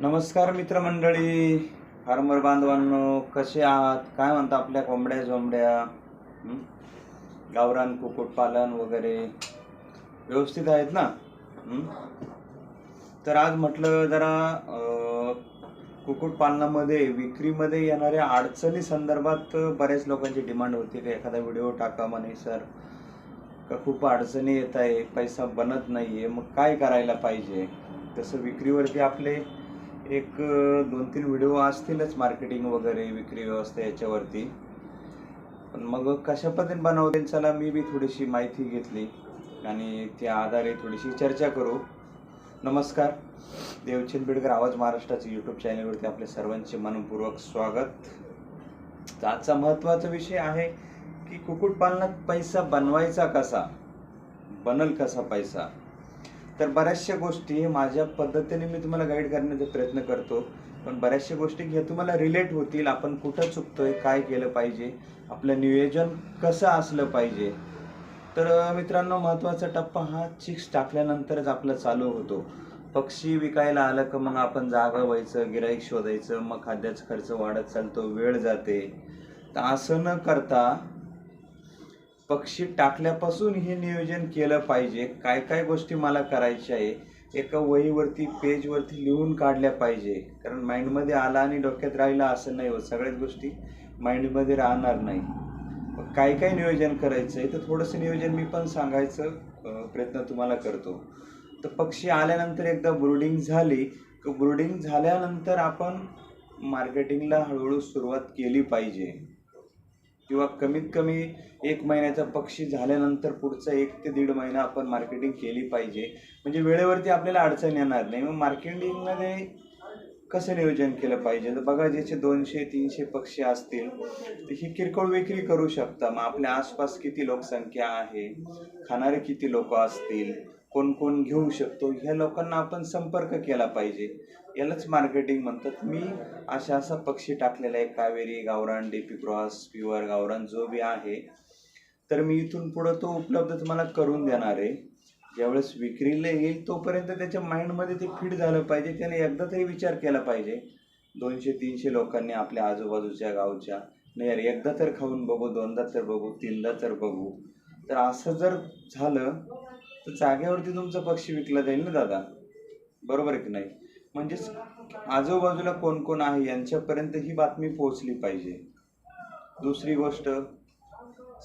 नमस्कार मित्रमंडळी फार्मर बांधवांनो कसे आहात? काय म्हणता आपल्या कोंबड्या झोंबड्या? गावरान कुक्कुटपालन वगैरे व्यवस्थित आहेत ना? तर आज म्हटलं जरा कुक्कुटपालनामध्ये विक्रीमध्ये येणाऱ्या अडचणी संदर्भात बऱ्याच लोकांची डिमांड होती. की एखादा व्हिडिओ टाका म्हणे सर का खूप अडचणी येत आहे पैसा बनत नाही आहे मग काय करायला पाहिजे? तसं विक्रीवरती आपले एक दोन तीन व्हिडिओ असतीलच मार्केटिंग वगैरे विक्री व्यवस्था याच्यावरती. पण मग कशा पद्धतीने बनवते चला मी बी थोडीशी माहिती घेतली आणि त्या आधारे थोडीशी चर्चा करू. नमस्कार. देवचंद बिडकर आवाज महाराष्ट्राचे यूट्यूब चॅनलवरती आपल्या सर्वांचे मनपूर्वक स्वागत. आजचा महत्त्वाचा विषय आहे की कुक्कुटपालनात पैसा बनवायचा कसा? बनल कसा पैसा? तर बऱ्याचशा गोष्टी माझ्या पद्धतीने मी तुम्हाला गाईड करण्याचा प्रयत्न करतो. पण बऱ्याचशा गोष्टी ह्या तुम्हाला रिलेट होतील. आपण कुठं चुकतोय काय केलं पाहिजे आपलं नियोजन कसं असलं पाहिजे. तर मित्रांनो महत्त्वाचा टप्पा हा चिक्स टाकल्यानंतरच आपला चालू होतो. पक्षी विकायला आलं का मग आपण जागा व्हायचं गिराईक शोधायचं मग खाद्याचा खर्च वाढत चालतो वेळ जाते. तर असं न करता पक्षी टाकल्यापासून हे नियोजन केलं पाहिजे. काय काय गोष्टी मला करायच्या आहे एका वहीवरती पेजवरती लिहून काढल्या पाहिजे. कारण माइंडमध्ये आला आणि डोक्यात राहिला असं नाही होत. सगळ्याच गोष्टी माइंडमध्ये राहणार नाही. काय काय नियोजन करायचं आहे? तर थोडंसं नियोजन मी पण सांगायचं प्रयत्न तुम्हाला करतो. तर पक्षी आल्यानंतर एकदा ब्रुडिंग झाली. ब्रुडिंग झाल्यानंतर आपण मार्केटिंगला हळूहळू सुरुवात केली पाहिजे. किंवा कमीत कमी एक महिन्याचा पक्षी झाल्यानंतर पुढचा एक ते दीड महिना आपण मार्केटिंग केली पाहिजे. म्हणजे वेळेवरती आपल्याला अडचण येणार नाही. मग मार्केटिंगमध्ये कसं नियोजन केलं पाहिजे? तर बघा ज्याचे दोनशे तीनशे पक्षी असतील तर ही किरकोळ विक्री करू शकता. मग आपल्या आसपास किती लोकसंख्या आहे? खाणारे किती लोक असतील? कोण कोण घेऊ शकतो? ह्या लोकांना आपण संपर्क केला पाहिजे. यालाच मार्केटिंग म्हणतात. मी अशा असा पक्षी टाकलेला आहे. कावेरी गावरान डेपी क्रॉस प्युअर गावरान जो बी आहे. तर मी इथून पुढं तो उपलब्ध तुम्हाला करून देणार आहे. ज्यावेळेस विक्रीला येईल तोपर्यंत त्याच्या माइंडमध्ये ते फिट झालं पाहिजे. त्याने एकदा तरी विचार केला पाहिजे. दोनशे तीनशे लोकांनी आपल्या आजूबाजूच्या गावच्या नाही यार एकदा तर खाऊन बघू दोनदा तर बघू तीनदा तर बघू. तर असं जर झालं तर जागेवरती तुमचा पक्षी विकला जाईल ना दादा? बरोबर आहे की नाही? म्हणजेच आजूबाजूला कोण कोण आहे यांच्यापर्यंत ही बातमी पोहोचली पाहिजे. दुसरी गोष्ट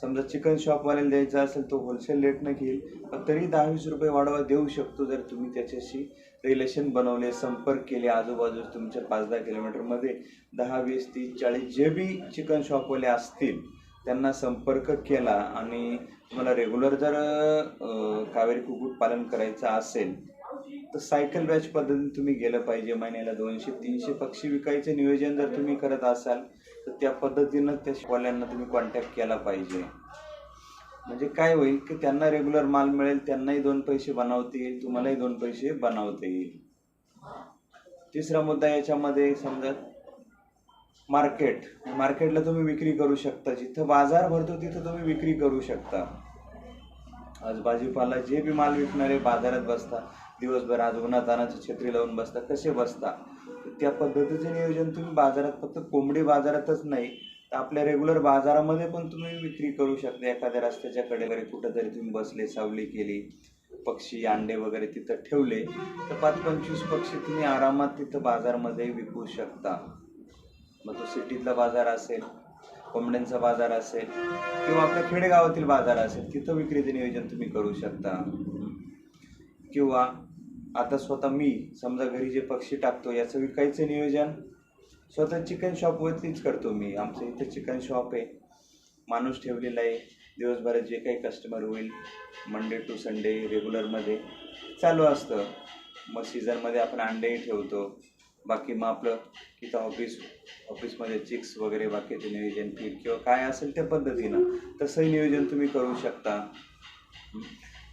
समजा चिकन शॉपवाल्याला द्यायचा असेल तो होलसेल रेटनं घेईल पण तरी दहा वीस रुपये वाढवा देऊ शकतो जर तुम्ही त्याच्याशी रिलेशन बनवले संपर्क केले आजूबाजू तुमच्या पाच दहा किलोमीटरमध्ये दहा वीस तीस चाळीस जे बी चिकन शॉपवाले असतील त्यांना संपर्क केला आणि तुम्हाला रेग्युलर जर कावेरी कुक्कुटपालन करायचं असेल तर सायकल बॅच पद्धतीने तुम्ही गेलं पाहिजे महिन्याला दोनशे तीनशे पक्षी विकायचे नियोजन जर तुम्ही करत असाल तर त्या पद्धतीनं त्या शिकवाल्यांना तुम्ही कॉन्टॅक्ट केला पाहिजे. म्हणजे काय होईल की त्यांना रेग्युलर माल मिळेल त्यांनाही दोन पैसे बनवता येईल तुम्हालाही दोन पैसे बनवता येईल. तिसरा मुद्दा याच्यामध्ये समजा मार्केट मार्केटला तुम्ही विक्री करू शकता. जिथं बाजार भरतो तिथं तुम्ही विक्री करू शकता. आज भाजीपाला जे बी माल विकणारे बाजारात बसता दिवसभर आज उन्हातानाचं छत्री लावून बसता कसे बसता? त्या पद्धतीचे नियोजन तुम्ही बाजारात फक्त कोंबडी बाजारातच नाही तर आपल्या रेग्युलर बाजारामध्ये पण तुम्ही विक्री करू शकता. एखाद्या रस्त्याच्या कडे वगैरे कुठंतरी तुम्ही बसले सावली केली पक्षी अंडे वगैरे तिथं ठेवले तर पाच पंचवीस पक्षी तुम्ही आरामात तिथं बाजारमध्ये विकू शकता. मग तो सिटीतला बाजार असेल कोंबड्यांचा बाजार असेल किंवा आपल्या खेडेगावातील बाजार असेल तिथं विक्रीचे नियोजन तुम्ही करू शकता. किंवा आता स्वतः मी समजा घरी जे पक्षी टाकतो याचं विकायचं नियोजन स्वतः चिकन शॉपवरतीच करतो मी. आमचं इथं चिकन शॉप आहे. माणूस ठेवलेला आहे. दिवसभरात जे काही कस्टमर होईल मंडे टू संडे रेग्युलरमध्ये चालू असतं. मग सीझनमध्ये आपण अंडेही ठेवतो. बाकी मग आपलं तिथं ऑफिस ऑफिसमध्ये चिक्स वगैरे बाकीचे नियोजन फीड किंवा काय असेल त्या पद्धतीनं तसंही नियोजन तुम्ही करू शकता.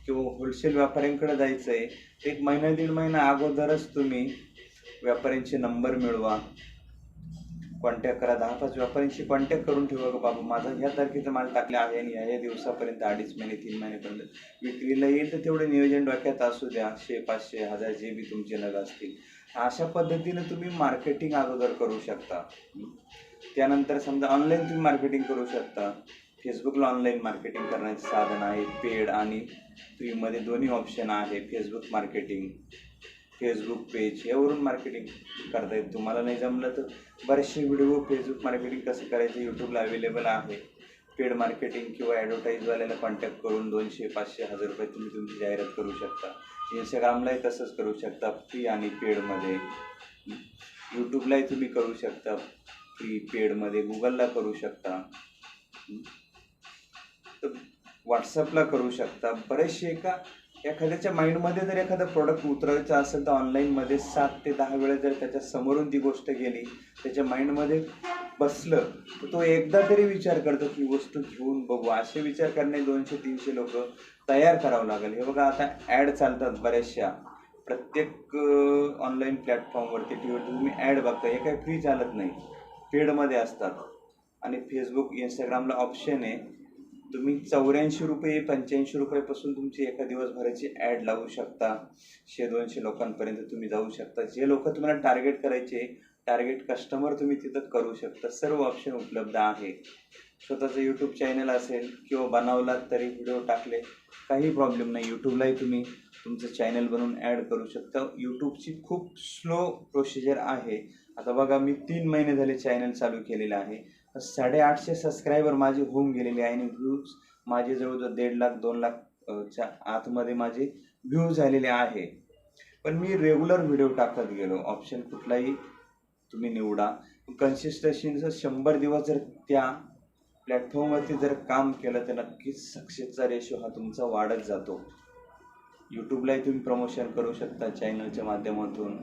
किंवा होलसेल व्यापाऱ्यांकडे जायचं आहे एक महिना दीड महिना अगोदरच तुम्ही व्यापाऱ्यांचे नंबर मिळवा. कॉन्टॅक्ट करा. दहा पाच व्यापाऱ्यांशी कॉन्टॅक्ट करून ठेवा का बाबा माझा ह्या तारखेचा माल टाकला आहे आणि ह्या दिवसापर्यंत अडीच महिने तीन महिनेपर्यंत विक्रीला येईल तर तेवढे नियोजन डोक्यात असू द्या. शे पाचशे हजार जे बी तुमचे नग असतील. अशा पद्धतीनं तुम्ही मार्केटिंग अगोदर करू शकता. त्यानंतर समजा ऑनलाईन तुम्ही मार्केटिंग करू शकता. फेसबुकला ऑनलाईन मार्केटिंग करण्याचे साधन आहे पेड आणि फ्रीमध्ये दोन्ही ऑप्शन आहे फेसबुक मार्केटिंग फेसबुक पेज यावरून मार्केटिंग करता येईल. तुम्हाला नाही जमलं तर बरेचसे व्हिडिओ फेसबुक मार्केटिंग कसं करायचं यूट्यूबला अवेलेबल आहे. पेड मार्केटिंग किंवा ॲडव्हर्टाईजवाल्याला कॉन्टॅक्ट करून दोनशे पाचशे हजार रुपये तुम्ही तुमची जाहिरात करू शकता. इंस्टाग्रामलाही तसंच करू शकता फ्री आणि पेडमध्ये यूट्यूबलाही तुम्ही करू शकता फ्री पेडमध्ये गुगलला करू शकता. व्हॉट्सअपला करू शकता. बरेचसे एका एखाद्याच्या माइंडमध्ये जर एखादं प्रोडक्ट उतरायचं असेल तर ऑनलाईनमध्ये सात ते दहा वेळा जर त्याच्या समोरून ती गोष्ट गेली त्याच्या माइंडमध्ये बसलं तर तो एकदा तरी विचार करतो की वस्तू घेऊन बघू. असे विचार करणे दोनशे तीनशे लोक तयार करावं लागेल. हे बघा आता ॲड चालतात बऱ्याचशा. प्रत्येक ऑनलाईन प्लॅटफॉर्मवरती टी व्हीवर तुम्ही ॲड बघता. हे काही फ्री चालत नाही. पेडमध्ये असतात. आणि फेसबुक इंस्टाग्रामला ऑप्शन आहे. तुम्ही चौऱ्याऐंशी रुपये पंच्याऐंशी रुपयापासून तुमची एका दिवसभराची ॲड लावू शकता. शे दोनशे लोकांपर्यंत तुम्ही जाऊ शकता. जे लोक तुम्हाला टार्गेट करायचे टार्गेट कस्टमर तुम्ही तिथं करू शकता. सर्व ऑप्शन उपलब्ध आहे. स्वतःचं यूट्यूब चॅनल असेल किंवा बनवलात तरी व्हिडिओ टाकले काही प्रॉब्लेम नाही. यूट्यूबलाही तुम्ही तुमचं चॅनल बनवून ॲड करू शकता. यूट्यूबची खूप स्लो प्रोसिजर आहे. आता बघा मी तीन महिने झाले चॅनल चालू केलेलं आहे. साडेआठशे सबस्क्रायबर माझे होऊन गेलेले आहे आणि व्ह्यूज माझे जवळजवळ दीड लाख दोन लाख च्या आतमध्ये माझे व्ह्यू झालेले आहे. पण मी रेग्युलर व्हिडिओ टाकत गेलो. ऑप्शन कुठलाही तुम्ही निवडा. कन्सिस्टन्सीचं शंभर दिवस जर त्या प्लॅटफॉर्मवरती जर काम केलं तर नक्कीच सक्सेसचा रेशो हा तुमचा वाढत जातो. यूट्यूबलाही तुम्ही प्रमोशन करू शकता. चॅनलच्या माध्यमातून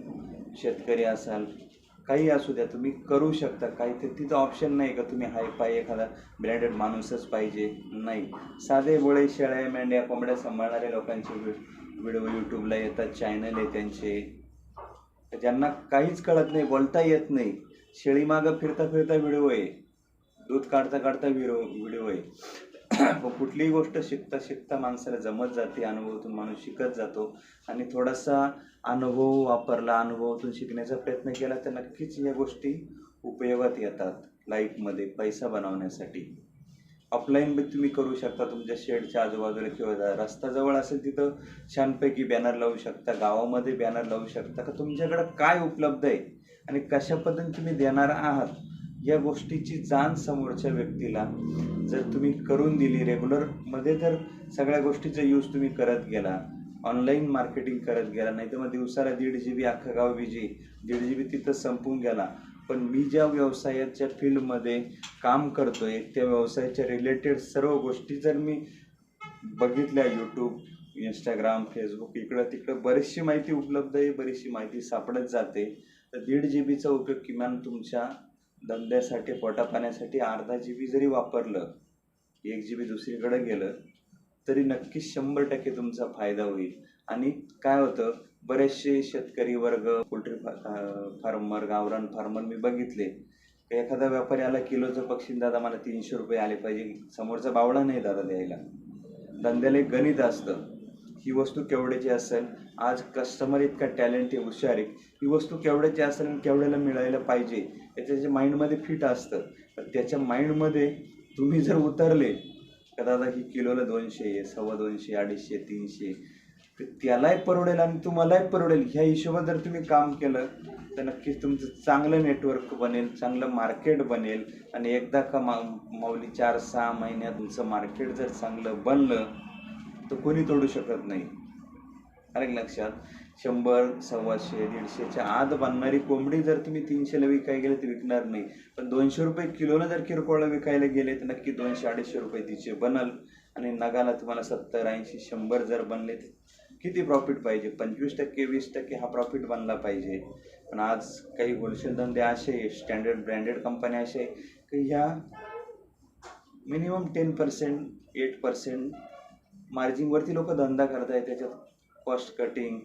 शेतकरी असाल काही असू द्या तुम्ही करू शकता. काही ते तिथं ऑप्शन नाही का तुम्ही हाय पाय एखादा ब्रँडेड माणूसच पाहिजे? नाही. साधे बोळे शेळ्या मेंढ्या कोंबड्या सांभाळणाऱ्या लोकांचे व्हिडिओ यूट्यूबला येतात चॅनल आहे त्यांचे. ज्यांना काहीच कळत नाही बोलता येत नाही. शेळी मागं फिरता फिरता व्हिडिओ आहे. दूध काढता काढता व्हिडिओ व्हिडिओ आहे. कुठलीही गोष्ट शिकता शिकता माणसाला जमत जाते अनुभवातून माणूस शिकत जातो. आणि थोडासा अनुभव वापरला अनुभवातून शिकण्याचा प्रयत्न केला तर नक्कीच या गोष्टी उपयोगात येतात लाईफमध्ये पैसा बनवण्यासाठी. ऑफलाईन बी तुम्ही करू शकता तुमच्या शेडच्या आजूबाजूला किंवा रस्ता जवळ असेल तिथं छानपैकी बॅनर लावू शकता गावामध्ये बॅनर लावू शकता. का तुमच्याकडं काय उपलब्ध आहे आणि कशा पद्धतीने तुम्ही देणार आहात? या गोष्टीची जाण समोरच्या व्यक्तीला जर तुम्ही करून दिली रेग्युलरमध्ये जर सगळ्या गोष्टीचा यूज तुम्ही करत गेला. ऑनलाईन मार्केटिंग करत गेला. नाही तर मग दिवसाला दीड जी बी अख्खा गाव जी दीड जी बी तिथं संपून गेला. पण मी ज्या व्यवसायाच्या फील्डमध्ये काम करतोय त्या व्यवसायाच्या रिलेटेड सर्व गोष्टी जर मी बघितल्या यूट्यूब इंस्टाग्राम फेसबुक इकडं तिकडं बरीचशी माहिती उपलब्ध आहे बरीचशी माहिती सापडत जाते. तर दीड जी बीचा उपयोग किमान तुमच्या धंद्यासाठी पोटापाण्यासाठी अर्धा जी बी जरी वापरलं एक जी बी दुसरीकडे गेलं तरी नक्कीच शंभर टक्के तुमचा फायदा होईल. आणि काय होतं बरेचसे शेतकरी वर्ग पोल्ट्री फार्मर गावरान फार्मर मी बघितले. एखादा व्यापारी आला किलोचं पक्षी दादा मला तीनशे रुपये आले पाहिजे समोरचा बावडा नाही दादा द्यायला. धंद्याला एक गणित असतं. ही वस्तू केवढ्याची असेल आज कस्टमर इतका टॅलेंट आहे हुशार आहे. ही वस्तू केवढ्याची असेल आणि केवढ्याला मिळायला पाहिजे त्याच्या त्याच्या माइंडमध्ये फिट असतं तर त्याच्या माइंडमध्ये तुम्ही जर उतरले तर दादा ही किलोला दोनशे आहे सव्वा दोनशे अडीचशे तीनशे तर त्यालाही परवडेल आणि तुम्हालाही परवडेल. ह्या हिशोबात जर तुम्ही काम केलं तर नक्कीच तुमचं चांगलं नेटवर्क बनेल चांगलं मार्केट बनेल आणि एकदा का मा माऊली चार सहा महिन्यात तुमचं मार्केट जर चांगलं बनलं तर कोणी तोडू शकत नाही. अरे लक्षात शंभर सव्वाशे दीडशेच्या आत बनणारी कोंबडी जर तुम्ही तीनशेला विकायला गेले तर विकणार नाही. पण दोनशे रुपये किलोला जर किरकोळला विकायला गेले तर नक्की दोनशे अडीचशे रुपये तिचे बनल. आणि नगाला तुम्हाला सत्तर ऐंशी शंभर जर बनले तर किती प्रॉफिट पाहिजे? पंचवीस टक्के वीस टक्के हा प्रॉफिट बनला पाहिजे. पण आज काही होलसेल धंदे असे स्टँडर्ड ब्रँडेड कंपन्या असे की ह्या minimum ten percent eight percent मार्जिनवरती लोक धंदा करत आहेत त्याच्यात कॉस्ट कटिंग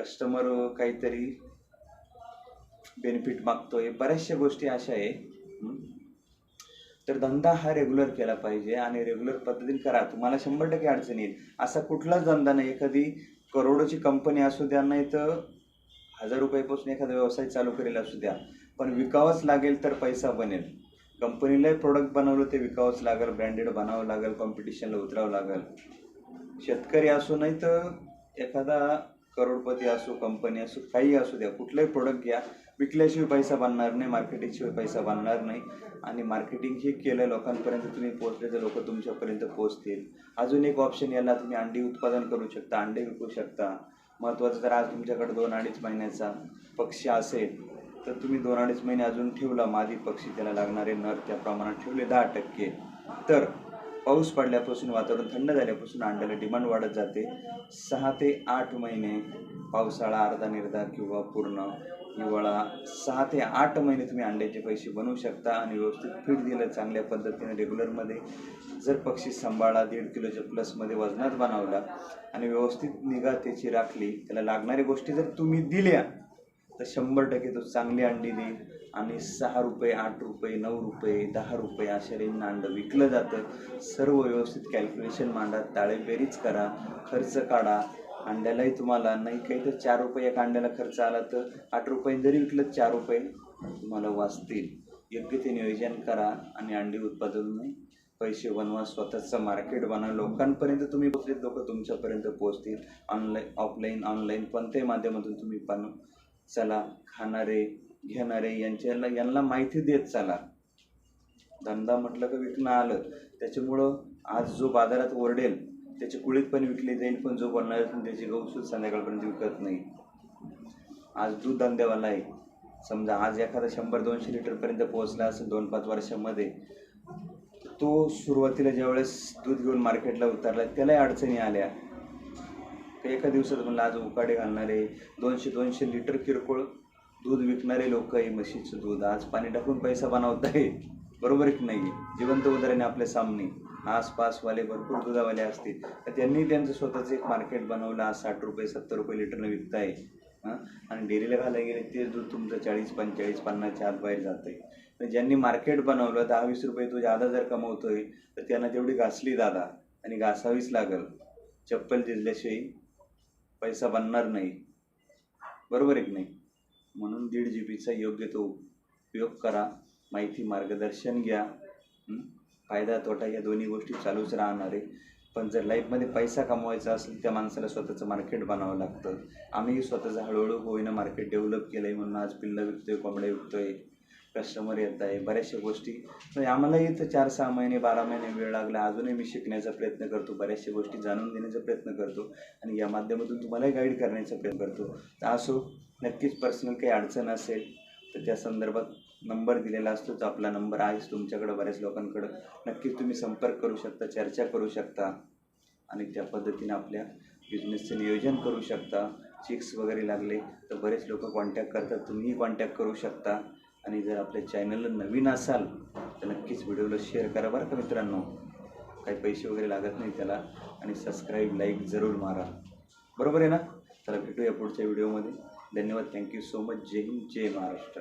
कस्टमर काहीतरी बेनिफिट मागतोय. बऱ्याचशा गोष्टी अशा आहे. तर धंदा हा रेग्युलर केला पाहिजे आणि रेग्युलर पद्धतीने करा. तुम्हाला शंभर टक्के अडचण येईल. असा कुठलाच धंदा नाही. एखादी करोडोची कंपनी असू द्या नाही तर हजार रुपयापासून एखादा व्यवसाय चालू करेल असू द्या. पण विकावंच लागेल तर पैसा बनेल. कंपनीलाही प्रोडक्ट बनवलं ते विकावंच लागेल. ब्रँडेड बनावं लागेल कॉम्पिटिशनला उतरावं लागेल. शेतकरी असू नाही तर एखादा करोडपती असो कंपनी असो काही असू द्या कुठलंही प्रोडक्ट घ्या विकल्याशिवाय पैसा बनणार नाही मार्केटिंगशिवाय पैसा बनणार नाही. आणि मार्केटिंग हे केलं लोकांपर्यंत तुम्ही पोहोचले तर लोक तुमच्यापर्यंत पोहोचतील. अजून एक ऑप्शन याला तुम्ही अंडी उत्पादन करू शकता अंडे विकू शकता. महत्त्वाचं जर आज तुमच्याकडे दोन अडीच महिन्याचा पक्षी असेल तर तुम्ही दोन अडीच महिने अजून ठेवला. मादी पक्षी त्याला लागणारे नर त्या प्रमाणात ठेवले दहा टक्के. तर पाऊस पडल्यापासून वातावरण थंड झाल्यापासून अंड्याला डिमांड वाढत जाते. सहा ते आठ महिने पावसाळा अर्धा निर्धा किंवा पूर्ण हिवाळा सहा ते आठ महिने तुम्ही अंड्याचे पैसे बनवू शकता आणि व्यवस्थित फीड दिलं चांगल्या पद्धतीने रेग्युलरमध्ये जर पक्षी सांभाळा दीड किलोच्या प्लसमध्ये वजनात बनवला आणि व्यवस्थित निगा त्याची राखली त्याला लागणाऱ्या गोष्टी जर तुम्ही दिल्या तर शंभर टक्के तो चांगली अंडी देईल. आणि सहा रुपये आठ रुपये नऊ रुपये दहा रुपये अशा रेंजनं अंडं विकलं जातं. सर्व व्यवस्थित कॅल्क्युलेशन मांडा ताळेबेरीज करा खर्च काढा. अंड्यालाही तुम्हाला नाही काही तर चार रुपये एक अंड्याला खर्च आला तर आठ रुपये जरी विकलं चार रुपये तुम्हाला वाचतील. योग्य ते नियोजन करा आणि अंडी उत्पादन पैसे बनवा स्वतःचं मार्केट बनवा. लोकांपर्यंत तुम्ही पोचले लोक तुमच्यापर्यंत पोहोचतील. ऑनलाईन ऑफलाईन ऑनलाईन कोणत्याही माध्यमातून तुम्ही पण चला खाणारे घेणारे यांच्याला यांना माहिती देत चला. धंदा म्हटलं का विकणं आलं. त्याच्यामुळं आज जो बाजारात ओरडेल त्याची कुळीत पण विकली जाईल पण जो बनणार पण त्याची गहू संध्याकाळपर्यंत विकत नाही. आज दूध धंद्यावाला आहे. समजा आज एखादा शंभर दोनशे लिटरपर्यंत पोहोचला असेल दोन पाच वर्षामध्ये तो सुरुवातीला ज्यावेळेस दूध घेऊन मार्केटला उतरला त्यालाही अडचणी आल्या. एका दिवसात म्हणलं आज उकाडे घालणारे दोनशे दोनशे लिटर किरकोळ दूध विकणारे लोक आहे म्हशीचं दूध. आज पाणी टाकून पैसा बनवत आहे. बरोबर की नाही? जिवंत उदाहरण आपल्या सामने. आसपासवाले भरपूर दुधावाले असतील. तर त्यांनी त्यांचं स्वतःचं एक मार्केट बनवलं. आज साठ रुपये सत्तर रुपये लिटरनं विकताय. हां? आणि डेअरीला घालायला गेले तेच दूध तुमचं चाळीस पंचेचाळीस पन्नासच्या आत बाहेर जातं आहे ज्यांनी मार्केट बनवलं दहा वीस रुपये तो जादा जर कमवतोय तर त्यांना तेवढी घासली दादा. आणि घासावीच लागल. चप्पल दिल्याशिवाय पैसा बनणार नाही. बरोबर एक नाही? म्हणून दीड जी बीचा योग्य तो उपयोग करा. माहिती मार्गदर्शन घ्या. फायदा तोटा या दोन्ही गोष्टी चालूच राहणार आहे. पण जर लाईफमध्ये पैसा कमवायचा असेल त्या माणसाला स्वतःचं मार्केट बनावं लागतं. आम्ही स्वतःचं हळूहळू होईना मार्केट डेव्हलप केलं आहे म्हणून आज पिल्लं विकतोय कोंबड्या विकतोय. कस्टमर येत आहे बऱ्याचशा गोष्टी. म्हणजे आम्हालाही इथं चार सहा महिने बारा महिने वेळ लागला. अजूनही मी शिकण्याचा प्रयत्न करतो बऱ्याचशा गोष्टी जाणून घेण्याचा प्रयत्न करतो आणि या माध्यमातून तुम्हालाही गाईड करण्याचा प्रयत्न करतो. तर असो नक्कीच पर्सनल काही अडचण असेल तर त्या संदर्भात नंबर दिलेला असतो तर आपला नंबर आहेच तुमच्याकडं बऱ्याच लोकांकडं. नक्कीच तुम्ही संपर्क करू शकता चर्चा करू शकता आणि त्या पद्धतीने आपल्या बिझनेसचं नियोजन करू शकता चिक्स वगैरे लागले तर बरेच लोक कॉन्टॅक्ट करतात. तुम्हीही कॉन्टॅक्ट करू शकता. आणि जर आपल्या चॅनलला नवीन असाल तर नक्कीच व्हिडिओला शेअर करा बरं का मित्रांनो. काही पैसे वगैरे लागत नाही त्याला आणि सबस्क्राईब लाईक जरूर मारा. बरोबर आहे ना? चला भेटूया पुढच्या व्हिडिओमध्ये धन्यवाद. थँक्यू सो मच जय हिंद जय महाराष्ट्र.